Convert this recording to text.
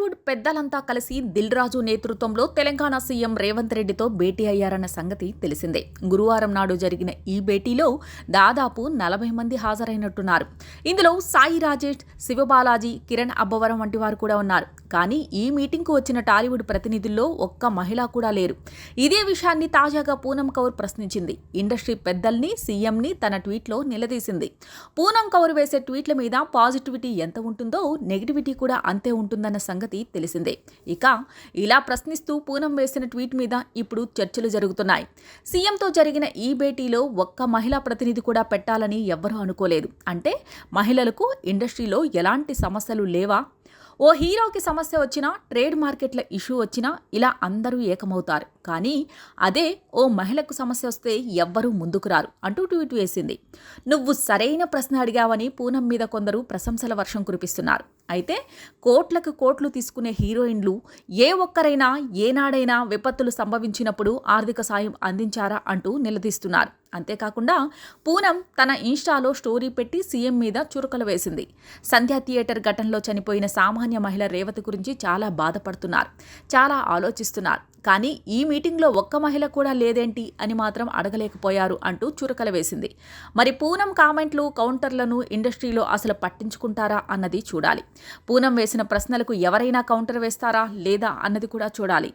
టాలీవుడ్ పెద్దలంతా కలిసి దిల్ రాజు నేతృత్వంలో తెలంగాణ సీఎం రేవంత్ రెడ్డితో భేటీ అయ్యారన్న సంగతి తెలిసిందే. గురువారం నాడు జరిగిన ఈ భేటీలో దాదాపు నలభై మంది హాజరైనట్టున్నారు. ఇందులో సాయి రాజేష్ శివబాలాజీ కిరణ్ అబ్బవరం వంటి వారు కూడా ఉన్నారు. కానీ ఈ మీటింగ్కు వచ్చిన టాలీవుడ్ ప్రతినిధుల్లో ఒక్క మహిళ కూడా లేరు. ఇదే విషయాన్ని తాజాగా పూనం కౌర్ ప్రశ్నించింది. ఇండస్ట్రీ పెద్దల్ని సీఎంని తన ట్వీట్లో నిలదీసింది. పూనం కౌర్ వేసే ట్వీట్ల మీద పాజిటివిటీ ఎంత ఉంటుందో నెగిటివిటీ కూడా అంతే ఉంటుందన్న సంగతి సంగతి తెలిసిందే. ఇక ఇలా ప్రశ్నిస్తూ పూనం వేసిన ట్వీట్ మీద ఇప్పుడు చర్చలు జరుగుతున్నాయి. సీఎంతో జరిగిన ఈ భేటీలో ఒక్క మహిళా ప్రతినిధి కూడా పెట్టాలని ఎవ్వరూ అనుకోలేదు. అంటే మహిళలకు ఇండస్ట్రీలో ఎలాంటి సమస్యలు లేవా? ఓ హీరోకి సమస్య వచ్చినా ట్రేడ్ మార్కెట్ల ఇష్యూ వచ్చినా ఇలా అందరూ ఏకమవుతారు. కానీ అదే ఓ మహిళకు సమస్య వస్తే ఎవ్వరూ ముందుకు రారు అంటూ ట్వీట్ వేసింది. నువ్వు సరైన ప్రశ్న అడిగావని పూనం మీద కొందరు ప్రశంసల వర్షం కురిపిస్తున్నారు. అయితే కోట్లకు కోట్లు తీసుకునే హీరోయిన్లు ఏ ఒక్కరైనా ఏనాడైనా విపత్తులు సంభవించినప్పుడు ఆర్థిక సాయం అందించారా అంటూ నిలదీస్తున్నారు. అంతేకాకుండా పూనం తన ఇన్స్టాలో స్టోరీ పెట్టి సీఎం మీద చురకలు వేసింది. సంధ్యా థియేటర్ ఘటనలో చనిపోయిన సామాన్య మహిళ రేవతి గురించి చాలా బాధపడుతున్నారు. చాలా ఆలోచిస్తున్నారు. కానీ ఈ మీటింగ్లో ఒక్క మహిళ కూడా లేదేంటి అని మాత్రం అడగలేకపోయారు అంటూ చురకలు వేసింది. మరి పూనం కామెంట్లు కౌంటర్లను ఇండస్ట్రీలో అసలు పట్టించుకుంటారా అన్నది చూడాలి. పూనం వేసిన ప్రశ్నలకు ఎవరైనా కౌంటర్ వేస్తారా లేదా అన్నది కూడా చూడాలి.